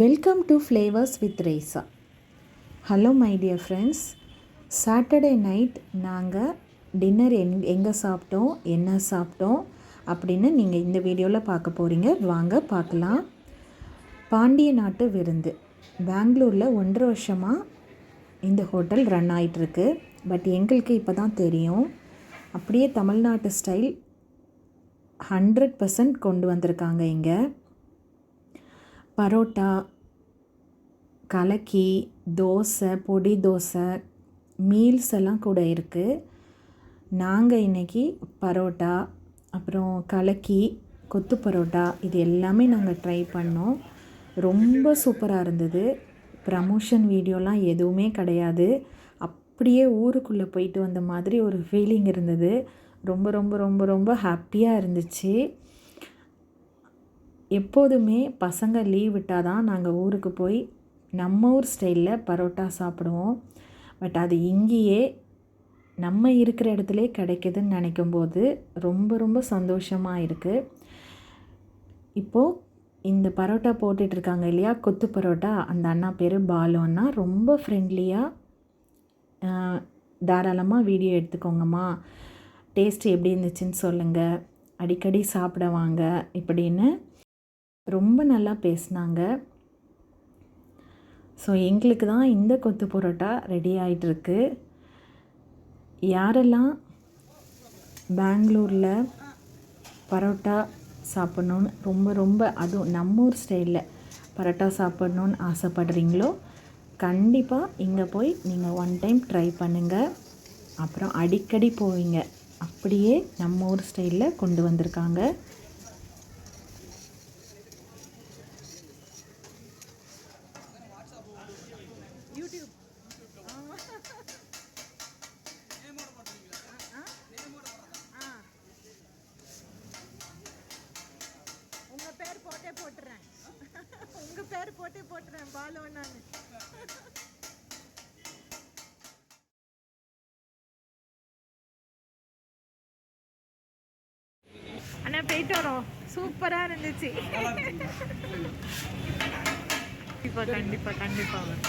Welcome to flavours with Reza hello my dear friends Saturday night நாங்கள் dinner எங் எங்கே சாப்பிட்டோம் என்ன சாப்பிட்டோம் அப்படின்னு நீங்கள் இந்த வீடியோவில் பார்க்க போகிறீங்க வாங்க பார்க்கலாம். பாண்டிய நாட்டு விருந்து. பெங்களூரில் ஒன்றரை வருஷமாக இந்த ஹோட்டல் ரன் ஆகிட்டுருக்கு பட் எங்களுக்கு இப்போ தான் தெரியும். அப்படியே தமிழ்நாட்டு ஸ்டைல் ஹண்ட்ரட் பர்சன்ட் கொண்டு வந்திருக்காங்க இங்கே. பரோட்டா கலக்கி தோசை பொடி தோசை மீல்ஸ் எல்லாம் கூட இருக்குது நாங்கள் இன்றைக்கி பரோட்டா அப்புறம் கலக்கி கொத்து பரோட்டா இது எல்லாமே நாங்கள் ட்ரை பண்ணோம். ரொம்ப சூப்பராக இருந்தது. ப்ரமோஷன் வீடியோலாம் எதுவுமே கிடையாது. அப்படியே ஊருக்குள்ளே போயிட்டு வந்த மாதிரி ஒரு ஃபீலிங் இருந்தது. ரொம்ப ரொம்ப ரொம்ப ரொம்ப ஹாப்பியாக இருந்துச்சு. எப்போதுமே பசங்க லீவ் விட்டால் தான் நாங்கள் ஊருக்கு போய் நம்ம ஊர் ஸ்டைலில் பரோட்டா சாப்பிடுவோம். பட் அது இங்கேயே நம்ம இருக்கிற இடத்துல கிடைக்குதுன்னு நினைக்கும்போது ரொம்ப ரொம்ப சந்தோஷமாக இருக்குது இப்போது இந்த பரோட்டா போட்டுட்ருக்காங்க இல்லையா? கொத்து பரோட்டா. அந்த அண்ணா பேர் பாலு அண்ணா. ரொம்ப ஃப்ரெண்ட்லியாக தாராளமாக வீடியோ எடுத்துக்கோங்கம்மா. டேஸ்ட் எப்படி இருந்துச்சுன்னு சொல்லுங்கள் அடிக்கடி சாப்பிட வாங்க. இப்படின்னு ரொம்ப நல்லா பேசினாங்க. ஸோ எங்களுக்கு தான் இந்த கொத்து பரோட்டா ரெடி ஆகிட்டுருக்கு யாரெல்லாம் பெங்களூரில் பரோட்டா சாப்பிட்ணுன்னு ரொம்ப ரொம்ப அதுவும் நம்ம ஊர் ஸ்டைலில் பரோட்டா சாப்பிட்ணுன்னு ஆசைப்படுறீங்களோ கண்டிப்பாக இங்கே போய் நீங்கள் ஒன் டைம் ட்ரை பண்ணுங்கள் அப்புறம் அடிக்கடி போவீங்க. அப்படியே நம்ம ஊர் ஸ்டைலில் கொண்டு வந்திருக்காங்க உங்க பேர் போட்டே போட்டுறேன். உங்க பேர் போட்டே போட்டுறேன் பாலு நான் அண்ணா போயிட்டு வரோம். சூப்பரா இருந்துச்சு. கண்டிப்பா கண்டிப்பா கண்டிப்பா வரும்.